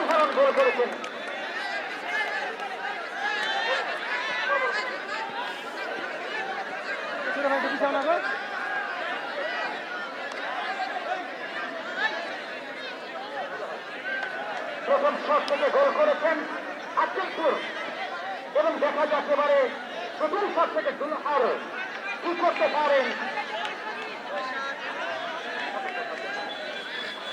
অসাধারণ গোল করেছেন প্রথম শট থেকে গোল করেছেন আকেলপুর এবং দেখা যাচ্ছে এবারে প্রথম শট থেকে দুল আরও কি করতে পারেন এবং ওই দুলাহারের একজন খেলোয়াড়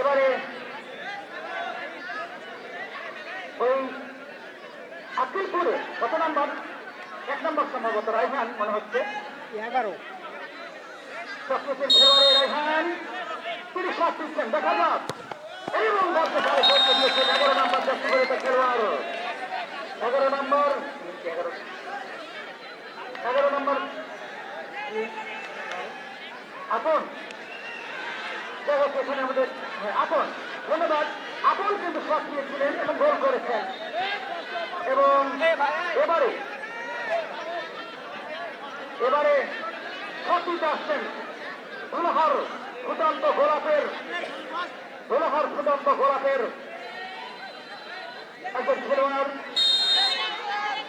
এবারে ওই আকিলপুরে কত নম্বর? এক নম্বর সম্ভবত রাইহান মনে হচ্ছে। এগারো। চক্রবর্তীর খেলোয়াড়ের রাইহান শট দিচ্ছেন দেখা যাক। এবং বলতে পারে করতে দিয়েছেন এগারো নম্বর খেলোয়াড়। এগারো নম্বর এগারো এগারো নম্বর। আপন যাই হোক এখানে আমাদের হ্যাঁ, আপন ধন্যবাদ। আপন কিন্তু শট নিয়েছিলেন এবং গোল করেছেন। এবং এবারে এবারে শট আসছেন ধুলহার ফুটন্ত গোলাপের ধুলহার ফুটন্ত গোলাপের একজন খেলোয়াড়।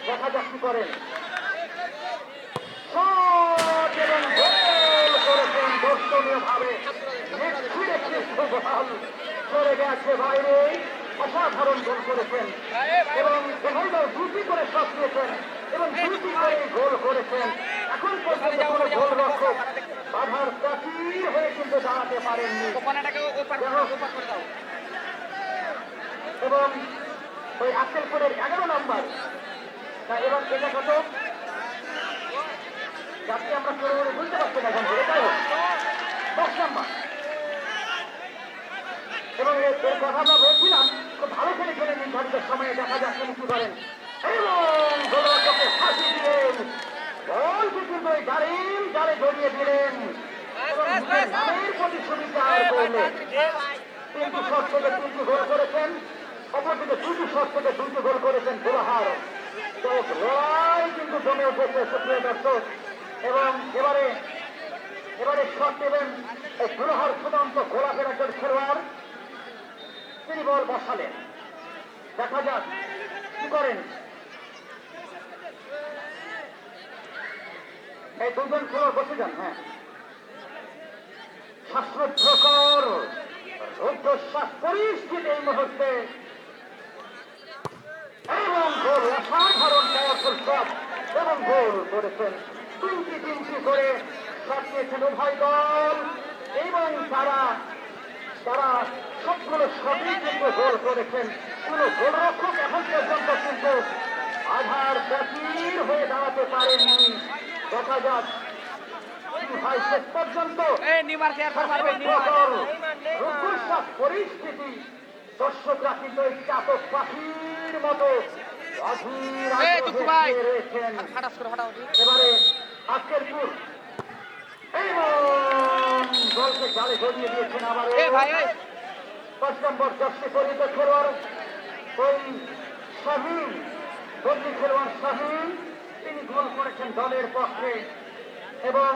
দেখা কি করেন। এবং গোল করেছেন দর্শনীয় ভাবে চলে গেছে বাইরে অসাধারণ গোল করেছেন এবং দল দুটি করে শট দিয়েছেন এবং দুটি করে গোল করেছেন এখন পর্যন্ত কোনো গোল রক্ষক বাধার প্রাচীর হয়ে কিন্তু দাঁড়াতে পারেননি করে এবং ওই আক্কেলপুরের এগারো নম্বর তা এবার এটা কত যাতে আমরা কেউ বুঝতে পারছি না এখান থেকে তাই হোক। দশ নম্বর এবং এর এর কথা আমরা বলছিলাম ভালো করে খেলে নির্ধারিত সময়ে দেখা যাক তিনি কি করেন। এবং গোলরক্ষকে ফাঁসি দিলেন। জালে জড়িয়ে দিলেন। তিনটি শট থেকে তিনটি গোল করেছেন। অপরদিকে দুটি শট থেকে দুটি গোল করেছেন গোলাহার। তো লড়াই কিন্তু জমে উঠেছে সুপ্রিয় দর্শক। এবং এবারে এবারে শট দেবেন এই গোলাহার সুদন্ত গোলাপের একজন খেলোয়াড়। তিনি বল বসালেন। দেখা যাক কি করেন। এই দুজন খেলোয়াড় বসে যান হ্যাঁ। শ্বাসরুদ্ধকর রুদ্ধশ্বাস পরিস্থিতি এই মুহূর্তে। এবং গোল, অসাধারণ শট। এবং গোল করেছেন তিনটি তিনটি করে। শট নিয়েছেন উভয় দল। এবং তারা তারা সবগুলো সবই কিন্তু গোল করেছেন। কোন গোলরক্ষক এখন পর্যন্ত কিন্তু আধার প্রাচীর হয়ে দাঁড়াতে পারেননি দেখা যাক হয় শেষ পর্যন্ত। পরিস্থিতি। দর্শকরা কিন্তু এই চাতক পাখির মতো এই দুঃখু ভাই। জালে দিয়েছেন আবার নম্বর দশটি খেলোয়াড় ওই শাহিন বদলি খেলোয়াড় শাহিন তিনি গোল করেছেন দলের পক্ষে। এবং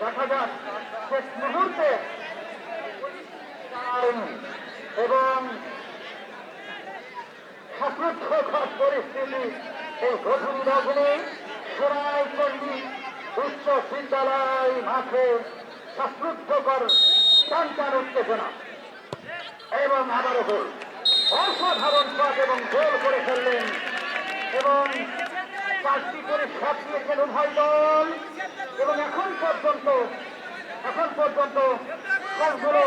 দেখা যাক শেষ মুহূর্তে এবং পরিস্থিতি এই গভীর লগ্নে সরাইপল্লী উচ্চ বিদ্যালয় মাঠে শ্বাসরুদ্ধকর টানটান উত্তেজনা। এবং আবারও গোল। অসাধারণ শট এবং গোল করে ফেললেন। এবং চারটি করে শট নিয়েছেন উভয় দল। এবং এখন পর্যন্ত এখন পর্যন্ত সবগুলো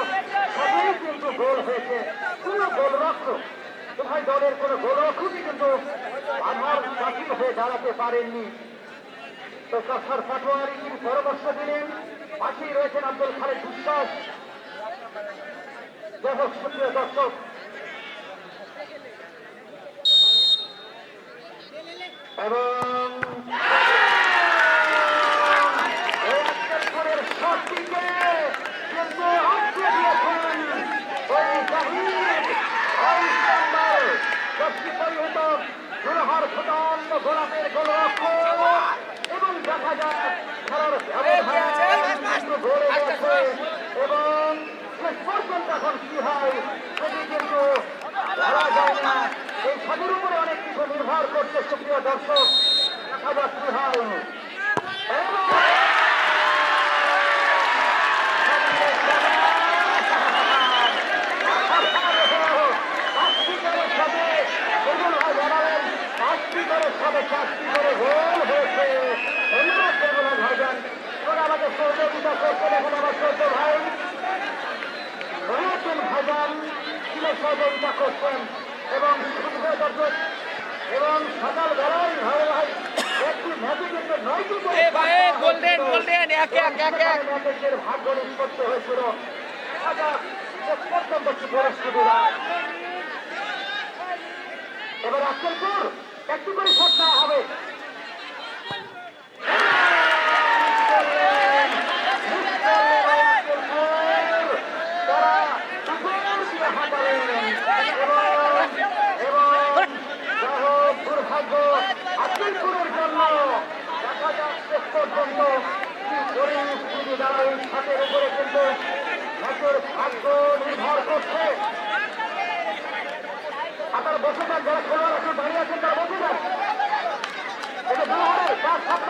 সবই কিন্তু গোল হয়েছে। কোনো গোল রক্ষক উভয় দলের কোনো গোল রক্ষকই কিন্তু আধার বাতিল হয়ে দাঁড়াতে পারেননি। তো কাছার পাটোয়ারি তিনি পরামর্শ দিলেন। পাশেই রয়েছেন আব্দুল খালেদ বিশ্বাস। দর্শক, সুপ্রিয় দর্শক। এবং এই আক্কেলপুরের শটটিকে কিন্তু আটকে দিয়েছেন ওই জাহিদ ওই নম্বর দশটি পরিহিত গুরহার ফুটন্ত গোলাপের গোলরক্ষক এবং দেখা যায় খেলার ব্যবধান কিন্তু গড়ে গেছে এবং শেষ পর্যন্ত এখন কি হয় সেটি কিন্তু বলা যায় না এই সবের উপরে অনেক কিছু নির্ভর করছে, সুপ্রিয় দর্শক। দেখা যাক হয়। পাঁচটি করে গোল হয়েছে ধন্যবাদ সেগুলো ভাইজান ওরা আমাকে সহযোগিতা করছেন এখন আমার চোদ্দ ভাই রয়েছেন ভাইজান তিনি করছেন এবং সুবিধা দর্শক এবং সকাল বেলায় ভাই ভাই একটি ম্যাচে কিন্তু নয়টি করে এ ভাই, golden, golden, এক, এক, এক, এক। ম্যাচের ভাগ্য নিষ্পত্তি হয়েছিল। শেষ পর্যন্ত কি পরিস্থিতিরা এবার আজকের পর একটু করে শট নেওয়া হবে। আত্মনির্ভর করছে। আপনারা বসে যান যারা খেলোয়াড় এখন দাঁড়িয়ে আছেন তারা বসে যান। এটা বলা হবে পাঁচ, সাত